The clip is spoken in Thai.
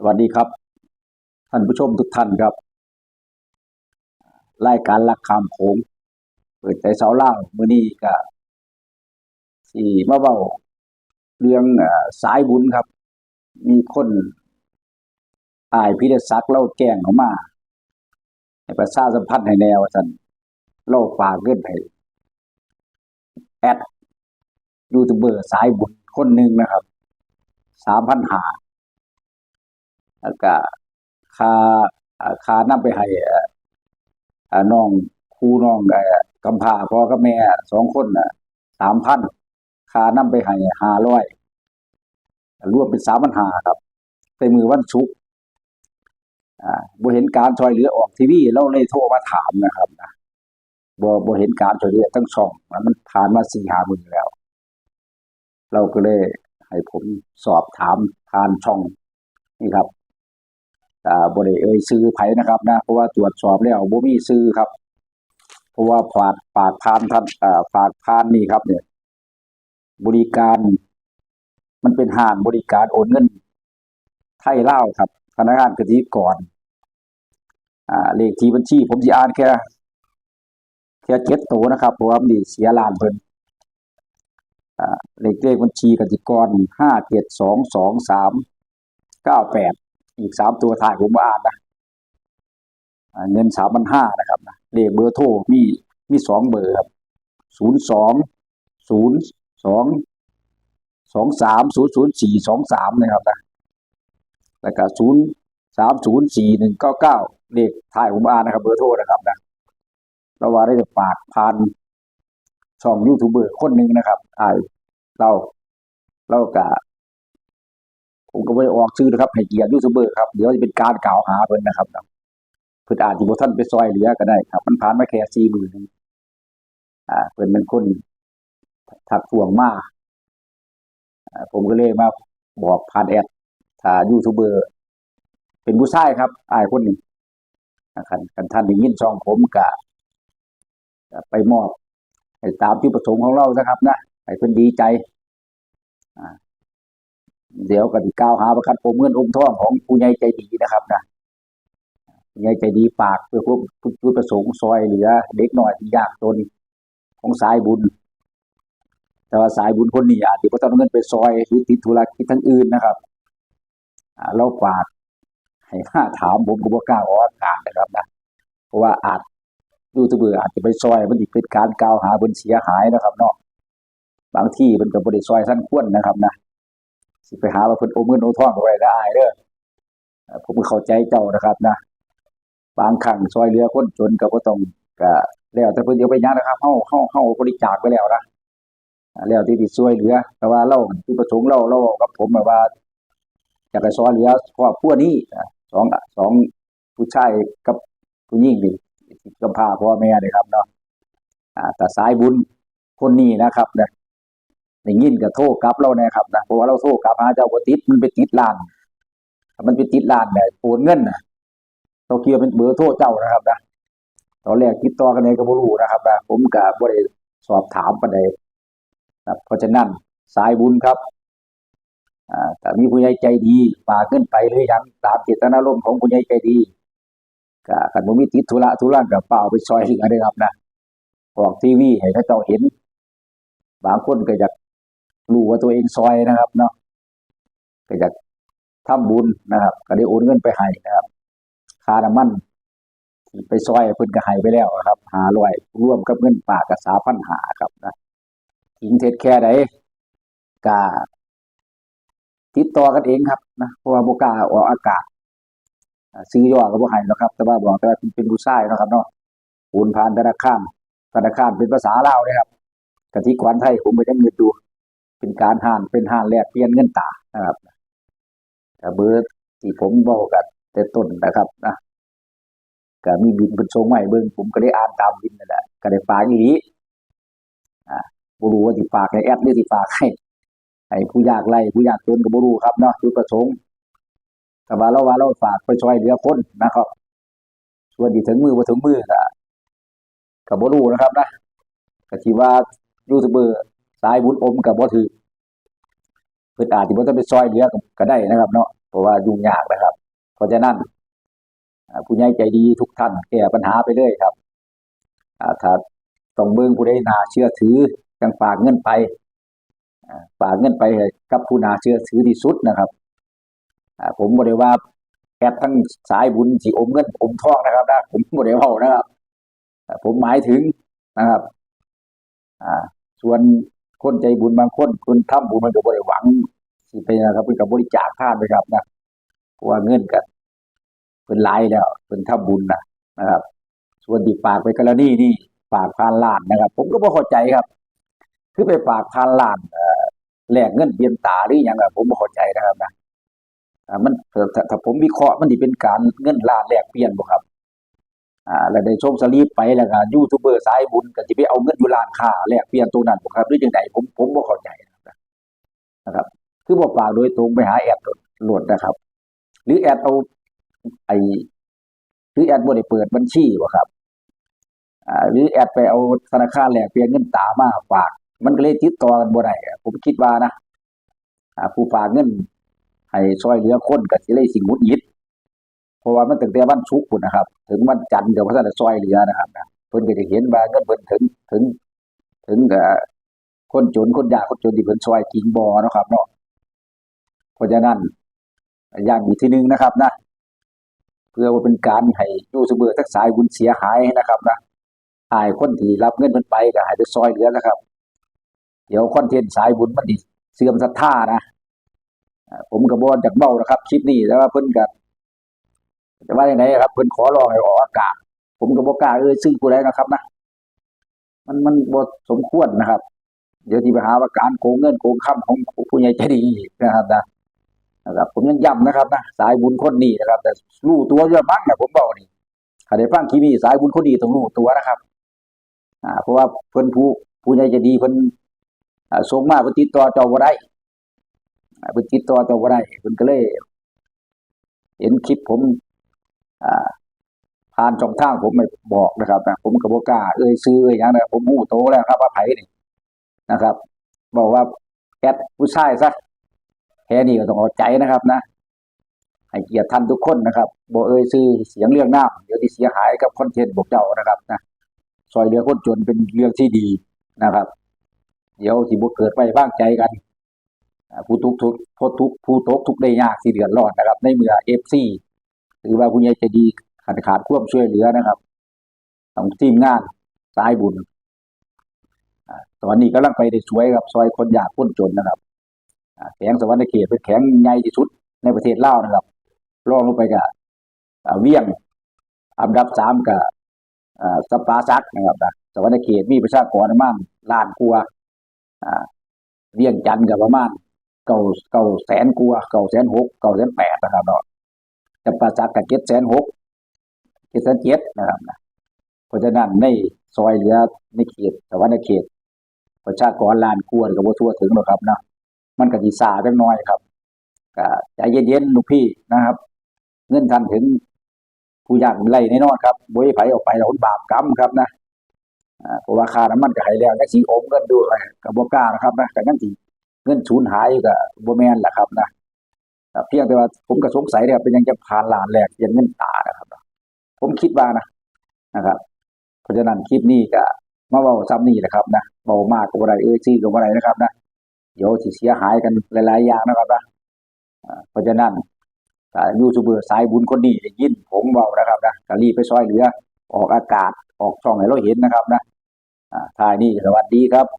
สวัสดีครับ ท่านผู้ชมทุกท่านครับ รายการลักคำโขงเปิดใจเสาล่างมือนี้ก็สี่มาเว้าเรื่องสายบุญครับ มีคนอายพิรศักเล่าแจ้งออกมาให้ประชาสัมพันธ์ให้แนวว่าซั่นเล่าฝากเงินให้แอดยูทูบเบอร์สายบุญคนหนึ่งนะครับสามพันหา แล้วก็คาอ่าค่านำไปให้อน้องครูน้องเอ่อกำพาพ่อกับแม่สองคนน่ะ3,000ค่านำไปให้500รวมเป็น3,500ครับในมือวันศุกอ่าบ่เห็นการช่วยเหลือออกทีวีเราเลยโทรมาถามนะครับนะบ่บ่เห็นการช่วยเหลือทั้งช่องมันผ่านมา4-5มื้อแล้ว เราก็เลยให้ผมสอบถามผ่านช่องนี่ครับ อ่าบ่ได้เอ่ยชื่อไผนะครับนะเพราะว่าตรวจสอบแล้วบ่มีชื่อครับ เพราะว่าฝากปากพานท่านอ่าฝากพานนี่ครับ เนี่ย บริการ มันเป็นห้างบริการโอนเงินไทยลาครับธนาคารกสิกรอ่าเลขที่บัญชี ผมสิอ่านแค่แค่เจ็ดตัวนะครับเพราะว่ามันสิเสียล้านเพิ่นอ่าเลขเลขบัญชีกสิกรห้าเจ็ดสองสองสามเก้าแปด อีกสามตัวถ่ายผมมาอ่านนะเงินสามพันห้านะครับนะเลขเบอร์โทรมีมีสองเบอร์ครับศูนย์สองศูนย์สองสองสามศูนย์ศูนย์สี่สองสามนะครับนะแล้วก็ศูนย์สามศูนย์สี่หนึ่งเก้าเก้าเลขถ่ายผมอ่านนะครับ เบอร์โทรนะครับนะเราว่าได้จะฝากผ่านช่องยูทูบเบอร์คนหนึ่งนะครับถ่ายเราเรากะ ผมก็ไม่ได้ออกชื่อนะครับให้เกียรติยูทูบเบอร์ครับเดี๋ยวจะเป็นการกล่าวหาเพิ่นนะครับเพิ่นอาจสิบ่ท่านไปซอยเหลือก็ได้ครับ มันผ่านมาแค่4 0 0 0 0อ่าเพิ่นเป็นคนทักท้วงมาอ่าผมก็เลยมาบอกผ่านแอดถ้ายูทูบเบอร์ เป็นผู้ชายครับอายคนนี้นะครับคันท่านได้ยินช่องผมก็ก็ไปมอบให้ตามที่ประสงค์ของเรานะครับ นะให้เพิ่นดีใจ เดี๋ยวก็สิกล่าวหาประกันปมเงินอมทองของผู้ใหญ่ใจดีนะครับนะผู้ใหญ่ใจดีปากเพื่อผู้ผู้ผู้ประสงค์ซอยเหลือ เด็กหน้อยที่ยากจนของสายบุญ แต่ว่าสายบุญคนนี้อาจจะต้องเงินไปซอยหรือติดธุรกิจทั้งอื่นนะครับเราฝากให้มาถามผมก็บ่กล้าออกอากาศนะครับนะเพราะว่าอาจยูทูบเบอร์อาจจะไปซอยมันสิเป็นการกล่าวหาเพิ่นเสียหายนะครับเนาะบางที่เพิ่นก็บ่ได้ซอยท่านควนะครับนะ สิไปหาว่าเพิ่นโอมเงินโอทองไว้ได้อายเด้อเอ่อผมก็เข้าใจเจ้านะครับนะบางครั้งซอยเหลือคนจนก็บ่ต้องก็แล้วแต่เพิ่นสิเอาไปยังนะครับเฮาเฮาเฮาบริจาคไปแล้วนะแล้วที่สิช่วยเหลือ แต่ว่าเราจุดประสงค์เราเรากับผมแบบว่าอยากให้ซอยเหลือครอบครัวนี้สองสองผู้ชายกับผู้หญิงนี่กำพาพ่อแม่นี่ครับเนาะอ่าแต่สายบุญคนนี้นะครับนะ ได้ยินก็โทรกลับเราแนะครับนะเพราะว่าเราโทรกลับหาเจ้าบ่ติดมันไปติดร้าน มันไปติดร้านเนี่ยโอนเงินนะเราเคลียร์เป็นเบอร์โทรเจ้านะครับนะตอนแรกติดต่อกันเลยก็บ่รู้นะครับนะผมก็บ่ได้สอบถามปานใดนะเพราะฉะนั้นสายบุญครับอ่าถ้ามีผู้ใหญ่ใจดีฝากเงินไปหรือยังตามเจตนารมณ์ของผู้ใหญ่ใจดีก็คันบ่มีติดธุระธุรังก็เปล่าไปซอยหลือเด้อครับนะออกทีวีให้เขาเจ้าเห็น บางคนก็อยาก รู้ว่าตัวเองซอยนะครับเนาะก็อยากทำบุญนะครับ ก็ได้โอนเงินไปให้นะครับค่าน้ำมันที่ไปซอยเพิ่นก็ให้ไปแล้วนะครับหาร้อยร่วมกับเงินฝากกับสาพันหาครับนะทิ้งเท็จแค่ใดกาติดต่อกันเองครับนะเพราะว่าบกาออกอากาศซื้อย่อก็บ่ให้หรอกครับ แต่ว่าบอกแต่ว่าเป็นผู้ชายนะครับเนาะโอนผ่านธนาคารธนาคารเป็นภาษาลาวเลยครับกติกรไทยผมก็ยังนึกดู เป็นการห่านเป็นห่านแลกเปลี่ยนเงินตานะครับก็เบอร์ที่ผมบอกกันแต่ต้นนะครับนะก็มีบินเป็นทรงใหม่เบิ่งผมก็ได้อ่านตามบินนั่นแหละก็ได้ฝากอีหลีอ่าบรูว่าสิฝากในแอปหรือสิฝากให้ให้ผู้ยากไร้ผู้ยากจนก็บ่รู้ครับเนาะจุดประสงค์แต่ว่าเราว่าเราฝากไปช่วยเหลือคนนะครับส่วนที่ถึงมือบ่ถึงมือก็ก็บ่รู้นะครับนะก็สิว่ายูทูบเบอร์ สายบุญอมก็บ่ถือเพิ่นอาจสิบ่ต้องไปซอยเหลือก็ได้นะครับ เนาะเพราะว่ายุ่งยากนะครับ เพราะฉะนั้นผู้ใหญ่ใจดีทุกท่านแก้ปัญหาไปเลยครับถ้าต้องเบิ่งผู้ใดนาเชื่อถือจังฝากเงินไปฝากเงินไปให้กับผู้นาเชื่อถือที่สุดนะครับผมบ่ได้ว่าแอดทั้งสายบุญสิอมเงินอมทองนะครับนะผมบ่ได้เว้านะครับผมหมายถึงนะครับ อ่า ส่วน คนใจบุญบางคนคนทำบุญมันก็บ่ได้หวังสิไปนะครับเพิ่นก็บริจาคท่านไปครับนะเพราะว่าเงินก็เพิ่นหลายแล้วเพิ่นทำบุญนะนะครับ ส่วนที่ฝากไปกรณีนี่ฝากผ่านล้านนะครับ ผมก็บ่เข้าใจครับ คือไปฝากผ่านล้านแลกเงินเบียนตาหรือยังอะผมบ่เข้าใจนะครับนะมันถ้าผมวิเคราะห์มันสิเป็นการเงินล้านแลกเปลี่ยนบ่ครับ อ่าแล้วได้ชมสลีปไปแล้วก็ยูทูบเบอร์สายบุญก็สิไปเอาเงินอยู่ร้านค้าแลกเปลี่ยนตรงนั้นบ่ครับหรือจังไดผมผมบ่เข้าใจนะครับนะครับ คือบ่ฝากโดยตรงไปหาแอดโหลดนะครับ หรือแอดเอาไอ้หรือแอดบ่ได้เปิดบัญชีบ่ครับอ่าหรือแอดไปเอาธนาคารแลกเปลี่ยนเงินตามาฝาก มันก็เลยติดต่อกันบ่ได้อะผมคิดว่านะอ่าผู้ฝากเงินให้ช่วยเหลือคนก็สิเลยสิหงุดหิด เพราะว่ามันตั้งแต่วันศุกร์พุ่นะครับ ถึงวันจันทร์เดี๋ยวพระท่านจะซอยเหลือนะครับเพิ่นก็จะเห็นว่าเงินเพิ่นถึงถึง ถึงกับคนจนคนยากคนจนที่เพิ่นซอยกิงบ่เนาะครับเนาะเพราะฉะนั้นอย่างอีกทีหนึงนะครับนะเพื่อว่าเป็นการให้ยูทูบเบอร์ทักสายบุญเสียหายนะครับนะหายคนที่รับเงินเพิ่นไปก็ให้ไปซอยเหลือนะครับ เดี๋ยวคอนเทนต์สายบุญมันดิเสื่อมศรัทธานะผมก็บ่จากเบ้านะครับคลิปนี้แต่ว่าเพิ่นก็ จะว่าอย่างไรครับเพิ่นขอร้องให้ออกอากาศผมก็บ่กล้าเอ่ยชื่อผู้ใดนะครับนะมันมันบ่สมควรนะครับ เดี๋ยวที่ไปหาว่าการโกงเงินโกงคำของผู้ใหญ่ใจดีนะครับนะนะครับ ผมยังย้ำนะครับนะสายบุญคนนี้นะครับ แต่รู้ตัวเยอะมั้งนะผมบอกนี่ถ้าได้ฟังคลิปนี้สายบุญคนดีต้องรู้ตัวนะครับอ่าเพราะว่าเพิ่นผู้ผู้ใหญ่ใจดีเพิ่นอ่าส่งมาเพิ่นติดต่อเจ้าบ่ได้เพิ่นติดต่อเจ้าบ่ได้เพิ่นก็เลย เห็นคลิปผม ผ่านช่องทางผมไม่บอกนะครับผมกับโบก้าเอ่ยซื้อเอ่ยยังนะผมหูโตแล้วครับว่าไผ่นี่นะครับ บอกว่าแอดผู้ชายซะแค่นี้ก็ต้องเอาใจนะครับนะให้เกียรติท่านทุกคนนะครับบอกเอ่ยซื้อเสียงเรื่องน้ำเดี๋ยวที่เสียหายกับคอนเทนต์พวกเจ้านะครับนะซอยเหลือคนจนเป็นเรื่องที่ดีนะครับ เดี๋ยวที่บ่เกิดไว้บ้างใจกันผู้ทุกข์ทุกผู้ทุกผู้ตกทุกได้ยากสิเดือดร้อนนะครับ ในเมื่อเอฟซี หรือว่าผู้ใหญ่ใจะดีขาดขาดความช่วยเหลือนะครับ ของทีมงานสายบุญตอนนี้กำลังไปได้สวยครับซอยคนอยากคนจนนะครับแข็งสวรรค์เขตเป็นแข็งใหญ่ที่สุดในประเทศลาวนะครับรองลงไปกับเวียงอันดับสามกับสปาซักนะครับนะสวรรค์เขตมีประชากรประมาณล้านกว่าเวียงจันทร์กับประมาณเก้าเก้าแสนกว่าเก้าแสนหกเก้าแสนแปดนะครับเนาะ จะประจักษ์กับเจ็ดแสนหกเจ็ดแสนเจ็ดนะครับนะเพราะฉะนั้นในซอยเหลือในเขตสวรรค์เขต ประชากรลานกวนกับว่าทั่วถึงหรอกครับนะมันก็ดีซาจังน้อยครับก็ใจเย็นๆลูกพี่นะครับ เงินทันถึงผู้ยากไรแน่นอนครับบ่ให้ไผออกไปแล้วคนบาปกรรมครับนะอ่าเพราะว่าค่าน้ำมันก็ให้แล้วยังสิอมเงินด้วยก็บ่กล้านะครับนะก็ยังสิเงินสูญหายก็บ่แม่นล่ะครับนะ ครับเพียงแต่ว่าผมก็สงสัยเนะครับเป็นยังจะผ่านหลานแรกยังเงินตานะครับ ผมคิดว่านะนะครับ เพราะฉะนั้นคลิปนี้ก็มาเว้าซ้ำนี่แหละครับนะเว้ามากก็บ่ได้เอ้ยซี่ก็บ่ได้นะครับนะเดี๋ยวสิเสียหายกันหลาย ๆ อย่างนะครับนะเพราะฉะนั้นถ้ายูทูบเบอร์สายบุญคนนี้ยินผมเว้านะครับนะก็รีบไปซอยเหลือออกอากาศออกช่องให้เราเห็นนะครับนะอ่าท้ายนี้สวัสดีครับ